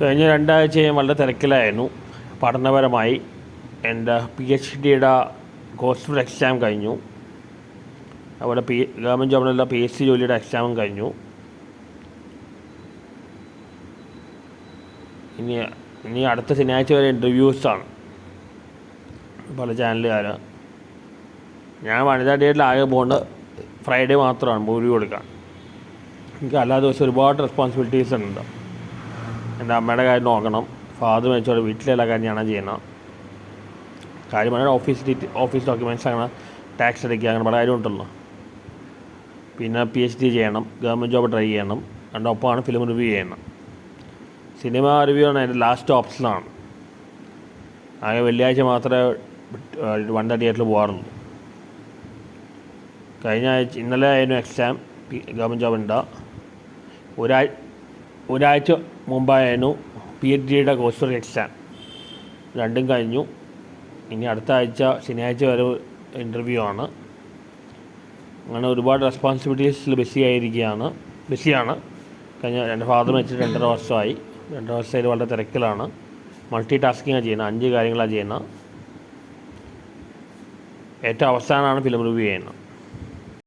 കഴിഞ്ഞ രണ്ടാഴ്ച ഞാൻ വളരെ തിരക്കിലായിരുന്നു. പഠനപരമായി. എന്റെ പി എച്ച് ഡിയുടെ കോഴ്സ് എക്സാം കഴിഞ്ഞു. അവിടെ പി ഗവൺമെന്റ് ജോബിലുള്ള പി എസ് സി ജോലിയുടെ എക്സാമും കഴിഞ്ഞു. ഇനി ഇനി അടുത്ത ശനിയാഴ്ച വരെ ഇന്റർവ്യൂസാണ് പല ചാനലുകാർ ഞാൻ വനിതാ ഡേറ്റിലാകെ ആകെ ഫ്രൈഡേ മാത്രമാണ് മൂവി കൊടുക്കാൻ. എനിക്ക് എല്ലാ ദിവസവും ഒരുപാട് റെസ്പോൺസിബിലിറ്റീസ് ഉണ്ട്. എന്റെ അമ്മയുടെ കാര്യം നോക്കണം. ഫാദർ മരിച്ചോടെ വീട്ടിലുള്ള കാര്യം ഞാനാണ് ചെയ്യണം കാര്യമായ ഓഫീസ് ഡീറ്റ് ഓഫീസ് ഡോക്യുമെന്റ്സ് അങ്ങനെ ടാക്സ് അടയ്ക്കുക അങ്ങനെ പല കാര്യമുണ്ടല്ലോ പിന്നെ പി എച്ച് ഡി ചെയ്യണം ഗവൺമെന്റ് ജോബ് ട്രൈ ചെയ്യണം അതിന്റെ ഒപ്പമാണ് ഫിലിം റിവ്യൂ ചെയ്യണം സിനിമ റിവ്യൂ ആണ് എന്റെ ലാസ്റ്റ് ഓപ്ഷനാണ് ആകെ വെള്ളിയാഴ്ച മാത്രമേ വൺ തിയേറ്ററിൽ പോകാറുള്ളൂ കഴിഞ്ഞ ആഴ്ച ഇന്നലെ ആയിരുന്നു എക്സാം ഗവൺമെന്റ് ജോബ് ഉണ്ട്. ഒരാഴ്ച ഒരാഴ്ച മുമ്പായിരുന്നു പി എച്ച് ഡിയുടെ കോഴ്സ് എക്സാം രണ്ടും കഴിഞ്ഞു. ഇനി അടുത്ത ആഴ്ച ശനിയാഴ്ച വരെ ഇന്റർവ്യൂ ആണ്. അങ്ങനെ ഒരുപാട് റെസ്പോൺസിബിലിറ്റീസിൽ ബിസി ആയിരിക്കുകയാണ്. ബിസിയാണ് കഴിഞ്ഞ രണ്ട് ഫാദർ വെച്ചിട്ട് രണ്ടര വർഷമായി. രണ്ടര വർഷമായി വളരെ തിരക്കിലാണ്. മൾട്ടി ടാസ്കിങ്ങാണ് ചെയ്യുന്നത് അഞ്ച് കാര്യങ്ങളാണ് ചെയ്യുന്നത് ഏറ്റവും അവസാനമാണ് ഫിലിം റിവ്യൂ ചെയ്യുന്നത്